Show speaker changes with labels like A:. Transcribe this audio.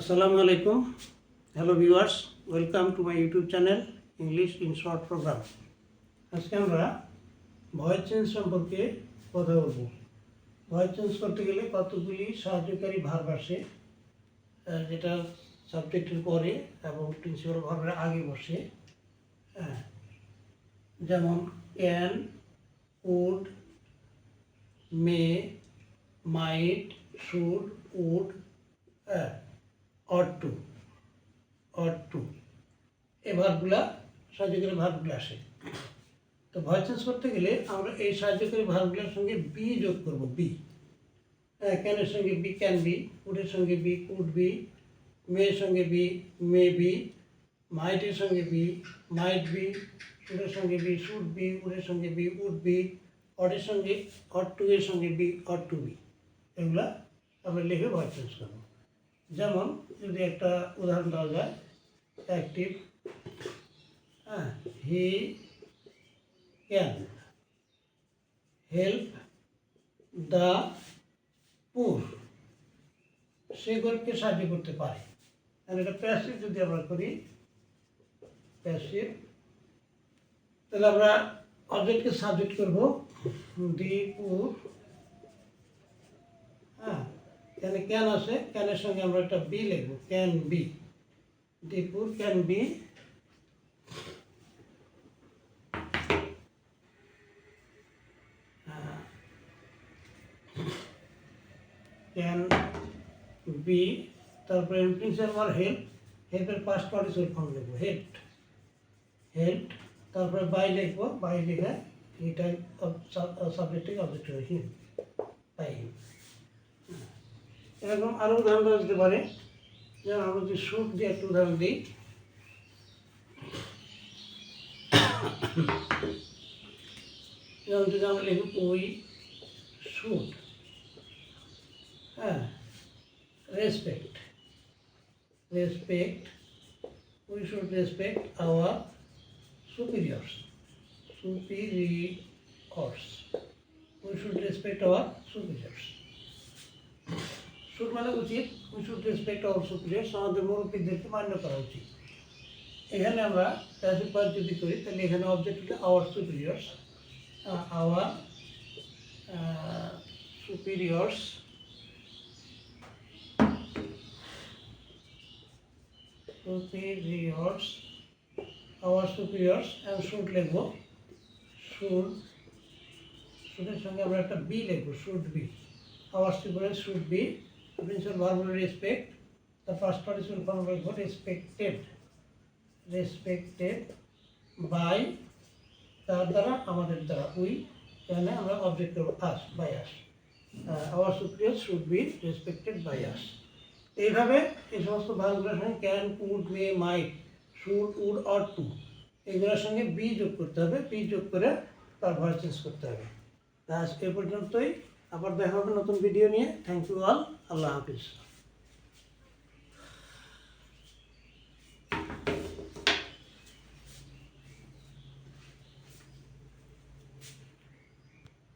A: আসসালামু আলাইকুম। Hello viewers welcome to my YouTube channel English in short program আজকে আমরা ভয়েস চেঞ্জ সম্পর্কে কথা বলব। ভয়েস চেঞ্জ করতে গেলে কতগুলি সাহায্যকারী ভার্ব আসে আহ, যেটা সাবজেক্টের পরে এবং প্রিন্সিপাল ভার্বের আগে বসে। যেমন can would may might should would or to or to এই ভার্বগুলা সাহায্যকারী ভার্বগুলো আসে। তো ভয়েস চেঞ্জ করতে গেলে আমরা এই সাহায্যকারী ভার্বগুলোর সঙ্গে বি যোগ করব বি ক্যানের সঙ্গে বি ক্যান বি কুডের সঙ্গে বি কুড বি মেয়ের সঙ্গে বি মে বি মাইটের সঙ্গে বি মাইট বি শুডের সঙ্গে বি শুড বি উডের সঙ্গে বি উড বি অডের সঙ্গে অট টু এর সঙ্গে বি অট টু বি এগুলা আমরা লিখে ভয়েস চেঞ্জ করব। যেমন যদি একটা উদাহরণ দেওয়া যায় অ্যাক্টিভ হ্যাঁ he can help the poor সে গরিবকে সাহায্য করতে পারে। আর এটা প্যাসিভ যদি আমরা করি প্যাসিভ তাহলে আমরা অবজেক্টকে সাবজেক্ট করব দি পুর এখানে ক্যান আছে ক্যানের সঙ্গে আমরা একটা বি লিখব ক্যান বি দীপুর ক্যান বি ক্যান বি তারপরে প্রিন্সিপাল হেল্প হেল্পের পাস্ট পার্টিসিপল ফর্ম লিখব হেল্প হেল্প তারপরে বাই লিখব বাই লিখে এটা সাবজেক্ট থেকে অবজেক্ট হয়ে হিম বাই হিম এরকম আরও উদাহরণ দেওয়া যেতে পারে। যেমন আমরা যদি সুট দিয়ে একটা উদাহরণ দিই। যেমন যদি আমরা লিখি ওই শুট হ্যাঁ respect respect we should respect our superiors superiors we should respect our superiors should মানে উচিত we should respect our superiors আমাদের মুরব্বীদেরকে মান্য করা উচিত এখানে আমরা প্যাসিভ পার্ট যদি করি তাহলে এখানে অবজেক্ট হচ্ছে our superiors our superiors superiors our superiors আমি শুড লিখব শুড শুডের সঙ্গে আমরা একটা বি লিখব should be our superior should be principal verb respect. The first participle form will be respected respected by তার দ্বারা, আমাদের দ্বারা। উই এখানে আমরা অবজেক্ট করব us by us our superior should be respected by us এইভাবে এই সমস্ত ভাগগুলোর সঙ্গে can could may might should would or to এগুলোর সঙ্গে বি যোগ করতে হবে। বি যোগ করে তার ভয়েস চেঞ্জ করতে হবে। আজ এ পর্যন্তই। আবার দেখা হবে নতুন ভিডিও নিয়ে। থ্যাংক ইউ অল আল্লাহ হাফিজ।